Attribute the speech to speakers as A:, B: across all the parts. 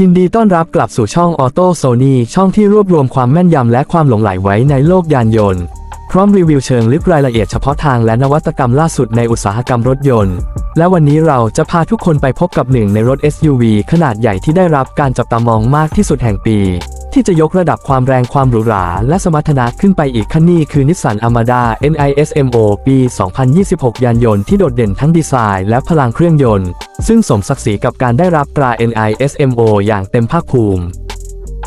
A: ยินดีต้อนรับกลับสู่ช่องออโต้โซนีช่องที่รวบรวมความแม่นยำและความหลงไหลไว้ในโลกยานยนต์ พร้อมรีวิวเชิงลึกรายละเอียดเฉพาะทางและนวัตกรรมล่าสุดในอุตสาหกรรมรถยนต์ และวันนี้เราจะพาทุกคนไปพบกับหนึ่งในรถ SUV ขนาดใหญ่ที่ได้รับการจับตามองมากที่สุดแห่งปี ที่จะยกระดับความแรงความหรูหรา และสมรรถนะขึ้นไปอีกขั้นนี้คือนิสสันอ r มาดา NISMO ปี 2026 ยานยนต์ที่โดดเด่นทั้งดีไซน์และพลังเครื่องยนต์ ซึ่งสมศักดิ์ศรีกับการได้รับตรา NISMO อย่างเต็มภาคภูมิ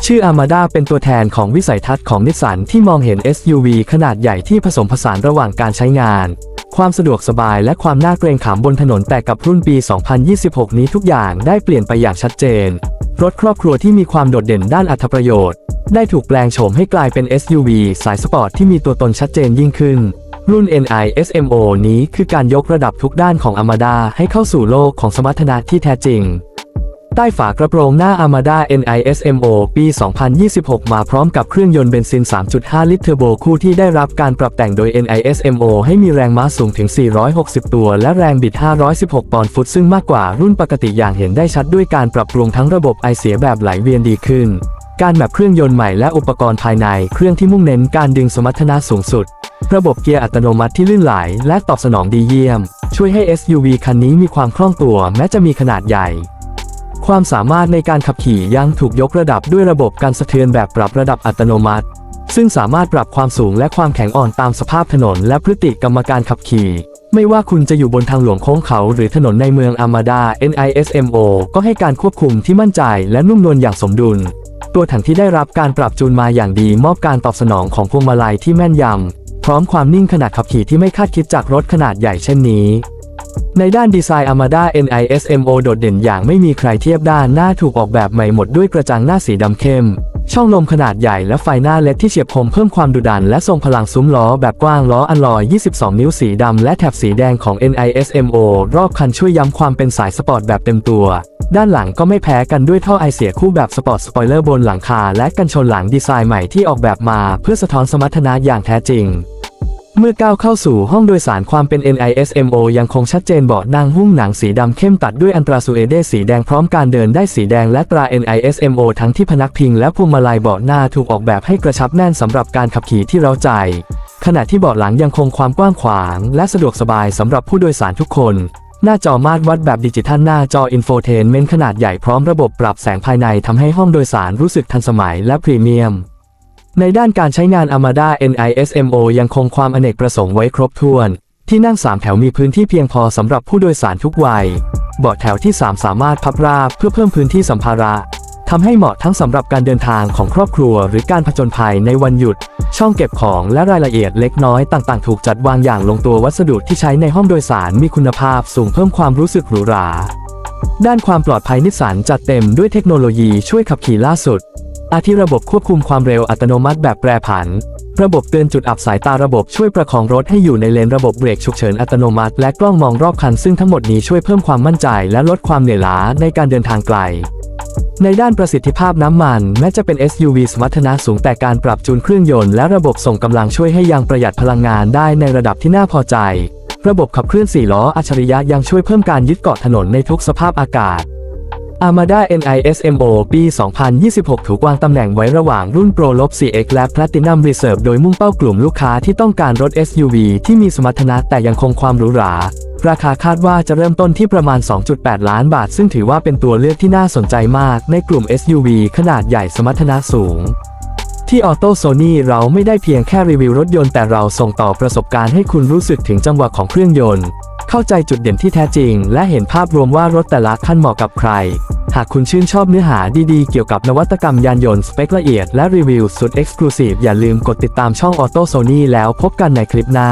A: ชื่อ Armada เป็นตัวแทนของวิสัยทัศน์ของนิสสันที่มองเห็น SUV ขนาดใหญ่ที่ผสมผสานระหว่างการใช้งาน ความสะดวกสบายและความน่าเกรงขามบนถนนแต่กับรุ่นปี 2026 นี้ทุกอย่างได้เปลี่ยนไปอย่างชัดเจน รถครอบครัวที่มีความโดดเด่นด้านอัตประโยชน์ ได้ถูกแปลงโฉมให้กลายเป็น SUV สายสปอร์ตที่มีตัวตนชัดเจนยิ่งขึ้น รุ่น NISMO นี้คือการยกระดับทุกด้านของ Armada ให้เข้าสู่โลกของสมรรถนะที่แท้จริง ใต้ฝากระโปรงหน้า Armada NISMO ปี 2026 มาพร้อมกับเครื่องยนต์เบนซิน 3.5 ลิตรเทอร์โบคู่ที่ได้รับการปรับแต่งโดย NISMO ให้มีแรงม้าสูงถึง 460 ตัว และแรงบิด 516 ปอนด์ฟุต ซึ่งมากกว่ารุ่นปกติอย่างเห็นได้ชัดด้วยการปรับปรุงทั้งระบบไอเสียแบบไหลเวียนดีขึ้น การแมปเครื่องยนต์ใหม่และอุปกรณ์ภายใน เครื่องที่มุ่งเน้นการดึงสมรรถนะสูงสุดระบบเกียร์อัตโนมัติที่ลื่นไหล และตอบสนองดีเยี่ยม ช่วยให้ SUV คันนี้มีความคล่องตัวแม้จะมีขนาดใหญ่ ความสามารถในการขับขี่ยังถูกยกระดับด้วยระบบการสะเทือนแบบปรับระดับอัตโนมัติ ซึ่งสามารถปรับความสูงและความแข็งอ่อนตามสภาพถนน และพฤติกรรมการขับขี่ ไม่ว่าคุณจะอยู่บนทางหลวงโค้งเขา หรือถนนในเมืองอามาดา NISMO ก็ให้การควบคุมที่มั่นใจและนุ่มนวลอย่างสมดุล ตัวถังที่ได้รับการปรับจูนมาอย่างดีมอบการตอบสนองของพวงมาลัยที่แม่นยำพร้อมความนิ่งขณะขับขี่ที่ไม่คาดคิดจากรถขนาดใหญ่เช่นนี้ ในด้านดีไซน์ Armada NISMO โดดเด่นอย่างไม่มีใครเทียบด้านหน้าถูกออกแบบใหม่หมดด้วยกระจังหน้าสีดำเข้ม ช่องลมขนาดใหญ่และไฟหน้าเล็ดที่เฉียบคมเพิ่มความดุดันและทรงพลังซุ้มล้อแบบกว้างล้ออัลลอย 22 นิ้วสีดำและแถบสีแดงของ NISMO รอบคันช่วยย้ำความเป็นสายสปอร์ตแบบเต็มตัว ด้านหลังก็ไม่แพ้กันด้วยท่อไอเสียคู่แบบสปอร์ตสปอยเลอร์บนหลังคาและกันชนหลังดีไซน์ใหม่ที่ออกแบบมา เพื่อสะท้อนสมรรถนะอย่างแท้จริง เมื่อก้าวเข้าสู่ห้องโดยสารความเป็น NISMO ยังคงชัดเจนเบาะนั่งหุ้มหนังสีดำเข้มตัดด้วยอันตราซูเอเดสีแดงพร้อมการเดินได้สีแดงและตรา NISMO ทั้งที่พนักพิงและพวงมาลัยเบาะหน้าถูกออกแบบให้กระชับแน่นสำหรับการขับขี่ที่เราใจ ขณะที่เบาะหลังยังคงความกว้างขวางและสะดวกสบายสำหรับผู้โดยสารทุกคน หน้าจอมาตรวัดแบบดิจิทัลหน้าจออินโฟเทนเมนต์ขนาดใหญ่พร้อมระบบปรับแสงภายในทำให้ห้องโดยสารรู้สึกทันสมัยและพรีเมียม ในด้านการใช้งาน Amada NISMO ยังคงความอเนกประสงค์ไว้ครบถ้วน ที่นั่ง 3 แถวมีพื้นที่เพียงพอสำหรับผู้โดยสารทุกวัย เบาะแถวที่ 3 สามารถพับราบเพื่อเพิ่มพื้นที่สัมภาระทำให้เหมาะทั้งสำหรับการเดินทางของครอบครัว หรือการผจญภัยในวันหยุด ช่องเก็บของและรายละเอียดเล็กน้อยต่างๆ ถูกจัดวางอย่างลงตัววัสดุที่ใช้ในห้องโดยสารมีคุณภาพสูงเพิ่มความรู้สึกหรูหราด้านความปลอดภัยนิสสันจัดเต็มด้วยเทคโนโลยีช่วยขับขี่ล่าสุด อาทิระบบควบคุมความเร็วอัตโนมัติแบบแปรผัน ระบบเตือนจุดอับสายตาระบบช่วยประคองรถให้อยู่ในเลนระบบเบรกฉุกเฉินอัตโนมัติ และกล้องมองรอบคันซึ่งทั้งหมดนี้ช่วยเพิ่มความมั่นใจและลดความเหนื่อยล้าในการเดินทางไกล ในด้านประสิทธิภาพน้ำมัน แม้จะเป็น SUV สมรรถนะสูงแต่การปรับจูนเครื่องยนต์และระบบส่งกำลังช่วยให้ยังประหยัดพลังงานได้ในระดับที่น่าพอใจ ระบบขับเคลื่อน4ล้ออัจฉริยะยังช่วยเพิ่มการยึดเกาะถนนในทุกสภาพอากาศ Armada NISMO ปี 2026 ถูกวางตำแหน่งไว้ระหว่างรุ่น Pro ลบ 4X และ Platinum Reserve โดยมุ่งเป้ากลุ่มลูกค้าที่ต้องการรถ SUV ที่มีสมรรถนะแต่ยังคงความหรูหราราคาคาดว่าจะเริ่มต้นที่ประมาณ 2.8 ล้านบาท ซึ่งถือว่าเป็นตัวเลือกที่น่าสนใจมากในกลุ่ม SUV ขนาดใหญ่สมรรถนะสูง ที่ออโต้โซนี่เราไม่ได้เพียงแค่รีวิวรถยนต์แต่เราส่งต่อประสบการณ์ให้คุณรู้สึกถึงจังหวะของเครื่องยนต์ เข้าใจจุดเด่นที่แท้จริง และเห็นภาพรวมว่ารถแต่ละขั้นเหมาะกับใคร หากคุณชื่นชอบเนื้อหาดีๆ เกี่ยวกับนวัตกรรมยานยนต์สเปคละเอียดและรีวิวสุดเอ็กซ์คลูซีฟอย่าลืมกดติดตามช่องออโต้โซนี่แล้วพบกันในคลิปหน้า